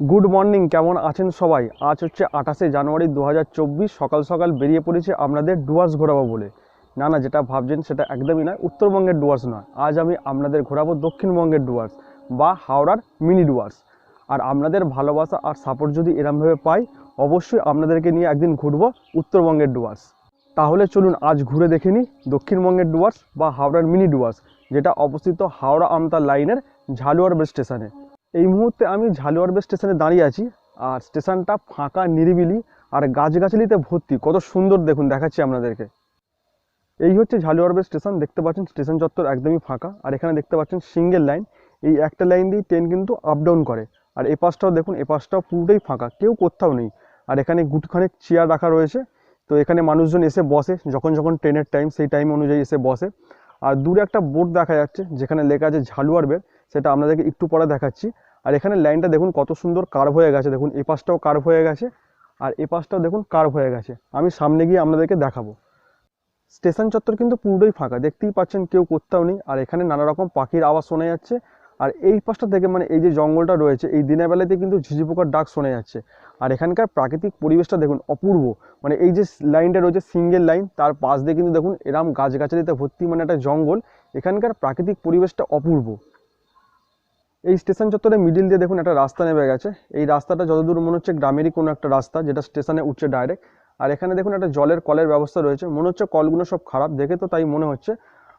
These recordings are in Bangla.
গুড মর্নিং, কেমন আছেন সবাই? আজ হচ্ছে আঠাশে জানুয়ারি দু হাজার চব্বিশ, সকাল সকাল বেরিয়ে পড়েছে আপনাদের ডুয়ার্স ঘোরাবো বলে। না না, যেটা ভাবছেন সেটা একদমই নয়, উত্তরবঙ্গের ডুয়ার্স নয়। আজ আমি আপনাদের ঘোরাবো দক্ষিণবঙ্গের ডুয়ার্স বা হাওড়ার মিনি ডুয়ার্স। আর আপনাদের ভালোবাসা আর সাপোর্ট যদি এরমভাবে পাই, অবশ্যই আপনাদেরকে নিয়ে একদিন ঘুরবো উত্তরবঙ্গের ডুয়ার্স। তাহলে চলুন আজ ঘুরে দেখে নিই দক্ষিণবঙ্গের ডুয়ার্স বা হাওড়ার মিনি ডুয়ার্স, যেটা অবস্থিত হাওড়া আমতা লাইনের ঝালুয়ার স্টেশনে এই মুহূর্তে আমি ঝালুয়ার বেস স্টেশনে দাঁড়িয়ে আছি, আর স্টেশনটা ফাঁকা, নিরিবিলি, আর গাছগাছালিতে ভর্তি। কত সুন্দর দেখুন, দেখাচ্ছি আপনাদেরকে। এই হচ্ছে ঝালুয়ার বেস স্টেশন, দেখতে পাচ্ছেন স্টেশন চত্বর একদমই ফাঁকা, আর এখানে দেখতে পাচ্ছেন সিঙ্গেল লাইন। এই একটা লাইন দিয়ে ট্রেন কিন্তু আপ ডাউন করে, আর এ পাশটাও দেখুন, এ পাশটাও পুরোটাই ফাঁকা, কেউ কোথাও নেই। আর এখানে গুটখানেক চেয়ার রাখা রয়েছে, তো এখানে মানুষজন এসে বসে, যখন যখন ট্রেনের টাইম সেই টাইম অনুযায়ী এসে বসে। আর দূরে একটা বোর্ড দেখা যাচ্ছে, যেখানে লেখা আছে ঝালুয়ার বের সেটা আপনাদেরকে একটু পরে দেখাচ্ছি। আর এখানে লাইনটা দেখুন কত সুন্দর কার্ভ হয়ে গেছে। দেখুন, এ পাশটাও কার্ভ হয়ে গেছে আর এ পাশটাও দেখুন কার্ভ হয়ে গেছে। আমি সামনে গিয়ে আপনাদেরকে দেখাবো। স্টেশন চত্বর কিন্তু পুরোটাই ফাঁকা। দেখতেই পাচ্ছেন কেউ কোথাও নেই। আর এখানে নানা রকম পাখির আওয়াজ শোনা যাচ্ছে। আর এই পাশটা থেকে মানে এই যে জঙ্গলটা রয়েছে, এই দিনের বেলাতে কিন্তু ঝিঝি পোকার ডাক শোনা যাচ্ছে। আর এখানকার প্রাকৃতিক পরিবেশটা দেখুন অপূর্ব। মানে এই যে লাইনটা রয়েছে, সিঙ্গেল লাইন, তার পাশ দিয়ে কিন্তু দেখুন এরম গাছগাছালিতে ভর্তি মানে একটা জঙ্গল। এখানকার প্রাকৃতিক পরিবেশটা অপূর্ব। এই স্টেশন চত্বরে মিডিল দিয়ে দেখুন একটা রাস্তা নেমে গেছে। এই রাস্তাটা যতদূর মনে হচ্ছে গ্রামেরই কোনো একটা রাস্তা, যেটা স্টেশনে উঠছে ডাইরেক্ট আর এখানে দেখুন একটা জলের কলের ব্যবস্থা রয়েছে। মনে হচ্ছে কলগুলো সব খারাপ, দেখে তো তাই মনে হচ্ছে।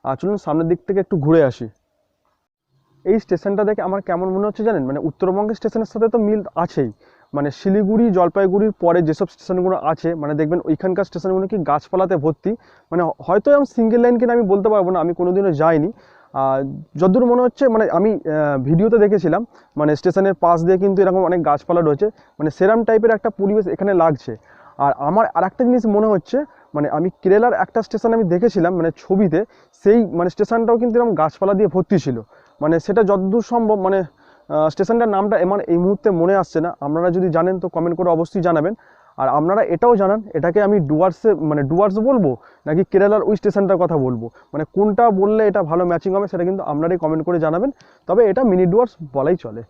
আর চলুন সামনের দিক থেকে একটু ঘুরে আসি। এই স্টেশনটা দেখে আমার কেমন মনে হচ্ছে জানেন? মানে উত্তরবঙ্গের স্টেশনের সাথে তো মিল আছেই। মানে শিলিগুড়ি, জলপাইগুড়ির পরে যেসব স্টেশনগুলো আছে মানে দেখবেন ওইখানকার স্টেশনগুলো কি গাছপালাতে ভর্তি। মানে হয়তো আমি সিঙ্গেল লাইন কিনা আমি বলতে পারব না, আমি কোনোদিনও যাইনি। যতদূর মনে হচ্ছে মানে আমি ভিডিওতে দেখেছিলাম মানে স্টেশনের পাশ দিয়ে কিন্তু এরকম অনেক গাছপালা রয়েছে মানে সেরাম টাইপের একটা পরিবেশ এখানে লাগছে। আর আমার আর একটা জিনিস মনে হচ্ছে মানে আমি কেরালার একটা স্টেশন আমি দেখেছিলাম মানে ছবিতে, সেই মানে স্টেশনটাও কিন্তু এরকম গাছপালা দিয়ে ভর্তি ছিল। মানে সেটা যতদূর সম্ভব মানে স্টেশনটার নামটা এমন এই মুহূর্তে মনে আসছে না। আপনারা যদি জানেন তো কমেন্ট করে অবশ্যই জানাবেন। আর আপনারা এটাও জানান, এটাকে আমি ডুয়ার্সে মানে ডুয়ার্স বলব নাকি কেরালার ওই স্টেশনটার কথা বলব? মানে কোনটা বললে এটা ভালো ম্যাচিং হবে সেটা কিন্তু আপনারাই কমেন্ট করে জানাবেন। তবে এটা মিনি ডুয়ার্স বলাই চলে।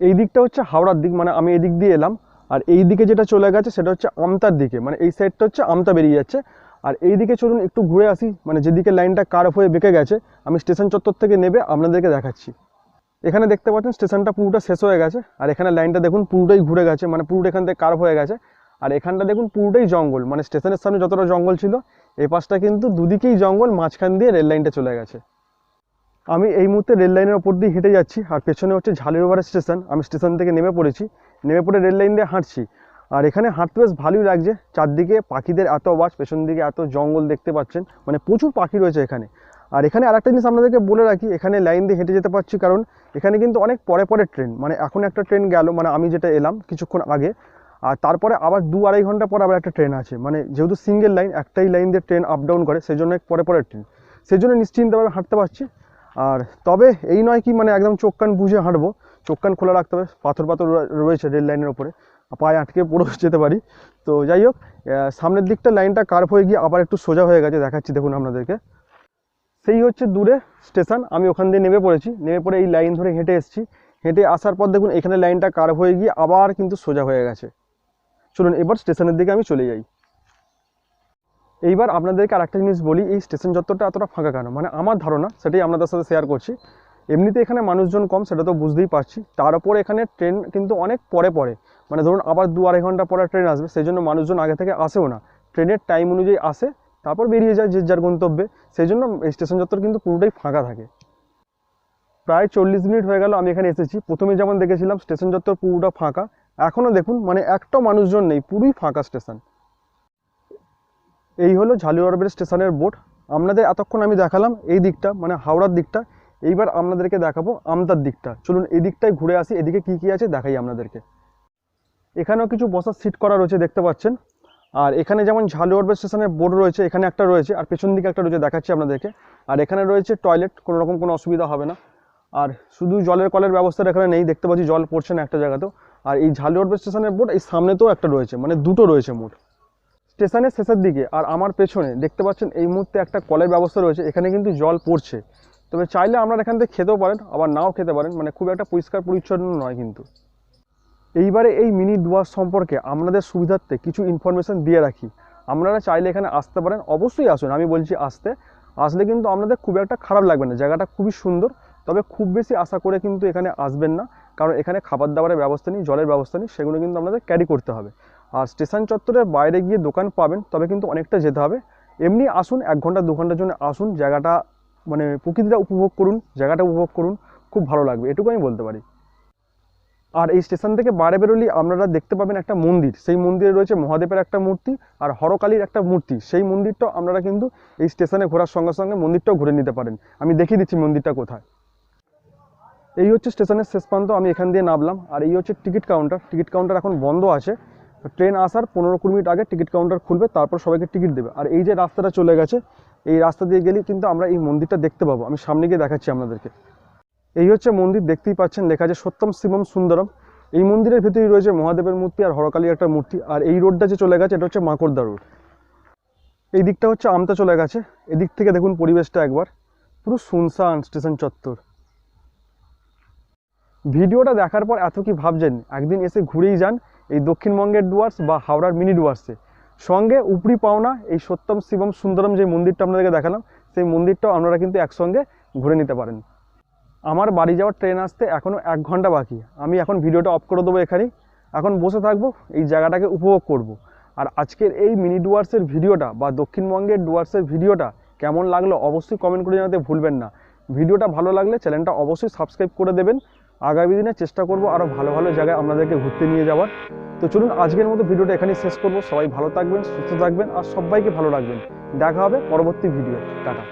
এই দিকটা হচ্ছে হাওড়ার দিক মানে আমি এই দিক দিয়ে এলাম। আর এই দিকে যেটা চলে গেছে সেটা হচ্ছে আমতার দিকে মানে এই সাইডটা হচ্ছে আমতা বেরিয়ে যাচ্ছে। আর এই দিকে চলুন একটু ঘুরে আসি মানে যেদিকে লাইনটা কার্ভ হয়ে বেঁকে গেছে, আমি স্টেশন চত্বর থেকে নেবে আপনাদেরকে দেখাচ্ছি। এখানে দেখতে পাচ্ছেন স্টেশনটা পুরোটা শেষ হয়ে গেছে, আর এখানে লাইনটা দেখুন পুরোটাই ঘুরে গেছে মানে পুরোটা এখান থেকে কার্ভ হয়ে গেছে, আর এখানটা দেখুন পুরোটাই জঙ্গল মানে স্টেশনের সামনে যতটা জঙ্গল ছিল, এই পাশটা কিন্তু দুদিকেই জঙ্গল, মাঝখান দিয়ে রেল লাইনটা চলে গেছে। আমি এই মুহূর্তে রেল লাইনের ওপর দিয়ে হেঁটে যাচ্ছি, আর পেছনে হচ্ছে ঝালিরোবাড়া স্টেশন, আমি স্টেশন থেকে নেমে পড়েছি, নেমে পড়ে রেল লাইন দিয়ে হাঁটছি, আর এখানে হাঁটতে বেশ ভালোই লাগছে, চারদিকে পাখিদের এত আওয়াজ, পেছন দিকে এত জঙ্গল দেখতে পাচ্ছেন মানে প্রচুর পাখি রয়েছে এখানে আর এখানে আরেকটা জিনিস আপনাদেরকে বলে রাখি, এখানে লাইন দিয়ে হেঁটে যেতে পারছি কারণ এখানে কিন্তু অনেক পরে পরে ট্রেন মানে এখন একটা ট্রেন গেল মানে আমি যেটা এলাম কিছুক্ষণ আগে, আর তারপরে আবার দু আড়াই ঘণ্টা পর আবার একটা ট্রেন আছে মানে যেহেতু সিঙ্গেল লাইন একটাই লাইন দিয়ে ট্রেন আপ ডাউন করে সেই জন্য পরে পরে ট্রেন সেই জন্য নিশ্চিন্তভাবে হাঁটতে পারছি। আর তবে এই নয় কি মানে একদম চোখ কান বুঝে হাঁটবো, চোখ কান খোলা রাখতে হবে, পাথর পাথর রয়েছে রেল লাইনের ওপরে পায়ে আটকে পড়ে যেতে পারি। তো যাই হোক সামনের দিকটা লাইনটা কার্ভ হয়ে গিয়ে আবার একটু সোজা হয়ে গেছে, দেখাচ্ছি দেখুন আপনাদেরকে। সেই হচ্ছে দূরে স্টেশন, আমি ওখান দিয়ে নেমে পড়েছি। নেমে পড়ে এই লাইন ধরে হেঁটে এসেছি। হেঁটে আসার পর দেখুন, এখানে লাইনটা কার্ভ হয়ে গিয়ে আবার কিন্তু সোজা হয়ে গেছে। চলুন, এবার স্টেশনের দিকে আমি চলে যাই। এইবার আপনাদেরকে আরেকটা জিনিস বলি, এই স্টেশন চত্বরটা এতটা ফাঁকা কেন? মানে আমার ধারণা, সেটাই আপনাদের সাথে শেয়ার করছি। এমনিতে এখানে মানুষজন কম, সেটা তো বুঝতেই পারছি। তার উপর এখানে ট্রেন কিন্তু অনেক পরে পরে মানে ধরুন, আবার দু আড়াই ঘণ্টা পরে ট্রেন আসবে, সেই জন্য মানুষজন আগে থেকে আসেও না। ট্রেনের টাইম অনুযায়ী আসে তারপর বেরিয়ে যায় যে যার গন্তব্যে। সেই জন্য স্টেশন চত্বর কিন্তু পুরোটাই ফাঁকা থাকে। প্রায় চল্লিশ মিনিট হয়ে গেল আমি এখানে এসেছি। প্রথমে যেমন দেখেছিলাম স্টেশন চত্বর পুরোটা ফাঁকা। এখনও দেখুন মানে একটা মানুষজন নেই, পুরোই ফাঁকা স্টেশন এই হলো ঝালুয়ারবের স্টেশনের বোর্ড আপনাদের এতক্ষণ আমি দেখালাম এই দিকটা মানে হাওড়ার দিকটা। এইবার আপনাদেরকে দেখাবো আমতার দিকটা। চলুন এই দিকটায় ঘুরে আসি, এদিকে কি কি আছে দেখাই আপনাদেরকে। এখানেও কিছু বসার সিট করা রয়েছে, দেখতে পাচ্ছেন। আর এখানে যেমন ঝালু ঝালুয়ারবের স্টেশনের বোর্ড রয়েছে, এখানে একটা রয়েছে, আর পেছন দিকে একটা রয়েছে, দেখাচ্ছি আপনাদেরকে। আর এখানে রয়েছে টয়লেট, কোনো রকম কোনো অসুবিধা হবে না। আর শুধু জলের কলের ব্যবস্থা এখানে নেই, দেখতে পাচ্ছি জল পড়ছে না একটা জায়গাতেও। আর এই ঝালু ঝালুয়ারবের স্টেশনের বোর্ড, এই সামনেতেও একটা রয়েছে মানে দুটো রয়েছে মোট। স্টেশনের শেষের দিকে আর আমার পেছনে দেখতে পাচ্ছেন এই মুহূর্তে একটা কলের ব্যবস্থা রয়েছে, এখানে কিন্তু জল পড়ছে। তবে চাইলে আপনারা এখান থেকে খেতেও পারেন, আবার নাও খেতে পারেন মানে খুব একটা পরিষ্কার পরিচ্ছন্ন নয় কিন্তু। এইবারে এই মিনি ডুয়ার্স সম্পর্কে আপনাদের সুবিধার্থে কিছু ইনফরমেশন দিয়ে রাখি। আপনারা চাইলে এখানে আসতে পারেন, অবশ্যই আসুন। আমি বলছি আসতে। আসলে কিন্তু আপনাদের খুব একটা খারাপ লাগবে না, জায়গাটা খুবই সুন্দর। তবে খুব বেশি আশা করে কিন্তু এখানে আসবেন না, কারণ এখানে খাবার দাবারের ব্যবস্থা নেই, জলের ব্যবস্থা নেই, সেগুলো কিন্তু আপনাদের ক্যারি করতে হবে। আর স্টেশন চত্বরের বাইরে গিয়ে দোকান পাবেন, তবে কিন্তু অনেকটা যেতে হবে। এমনি আসুন, এক ঘণ্টা, দু ঘণ্টার জন্য আসুন, জায়গাটা মানে প্রকৃতিটা উপভোগ করুন, জায়গাটা উপভোগ করুন, খুব ভালো লাগবে। এটুকু আমি বলতে পারি। আর এই স্টেশন থেকে বারে বেরোলেই আপনারা দেখতে পাবেন একটা মন্দির। সেই মন্দিরে রয়েছে মহাদেবের একটা মূর্তি আর হরকালীর একটা মূর্তি। সেই মন্দিরটাও আপনারা কিন্তু এই স্টেশনে ঘোরার সঙ্গে সঙ্গে মন্দিরটাও ঘুরে নিতে পারেন। আমি দেখিয়ে দিচ্ছি মন্দিরটা কোথায়। এই হচ্ছে স্টেশনের শেষ প্রান্ত, আমি এখান দিয়ে নামলাম। আর এই হচ্ছে টিকিট কাউন্টার। টিকিট কাউন্টার এখন বন্ধ আছে। ট্রেন আসার পনেরো কুড়ি মিনিট আগে টিকিট কাউন্টার খুলবে, তারপর সবাইকে টিকিট দেবে। আর এই যে রাস্তাটা চলে গেছে, এই রাস্তা দিয়ে গেলেই কিন্তু আমরা এই মন্দিরটা দেখতে পাবো। আমি সামনে গিয়ে দেখাচ্ছি আপনাদেরকে। এই হচ্ছে মন্দির, দেখতেই পাচ্ছেন, লেখা আছে সত্যম শিবম সুন্দরম। এই মন্দিরের ভিতরেই রয়েছে মহাদেবের মূর্তি আর হরকালী একটা মূর্তি। আর এই রোডটা যে চলে গেছে, এটা হচ্ছে মাকড়দা রোড। এই দিকটা হচ্ছে আমতা চলে গেছে। এদিক থেকে দেখুন পরিবেশটা একবার। পুরো শুনশান, স্টেশন চত্বর। ভিডিওটা দেখার পর এত কি ভাবছেন? একদিন এসে ঘুরেই যান এই দক্ষিণবঙ্গের ডুয়ার্স বা হাওড়ার মিনি ডুয়ার্সে। সঙ্গে উপরি পাওনা এই সত্যম শিবম সুন্দরম যে মন্দিরটা আপনাদেরকে দেখালাম, সেই মন্দিরটাও আপনারা কিন্তু একসঙ্গে ঘুরে নিতে পারেন। আমার বাড়ি যাওয়ার ট্রেন আসতে এখনও এক ঘণ্টা বাকি। আমি এখন ভিডিওটা অফ করে দেবো এখানেই। এখন বসে থাকব, এই জায়গাটাকে উপভোগ করব। আর আজকের এই মিনি ডুয়ার্সের ভিডিওটা বা দক্ষিণবঙ্গের ডুয়ার্সের ভিডিওটা কেমন লাগল অবশ্যই কমেন্ট করে জানাতে ভুলবেন না। ভিডিওটা ভালো লাগলে চ্যানেলটা অবশ্যই সাবস্ক্রাইব করে দেবেন। আগামী দিনে চেষ্টা করব আরও ভালো ভালো জায়গায় আপনাদেরকে ঘুরতে নিয়ে যাওয়ার। তো চলুন আজকের মতো ভিডিওটা এখানেই শেষ করব। সবাই ভালো থাকবেন, সুস্থ থাকবেন আর সবাইকে ভালো রাখবেন। দেখা হবে পরবর্তী ভিডিও টাটা।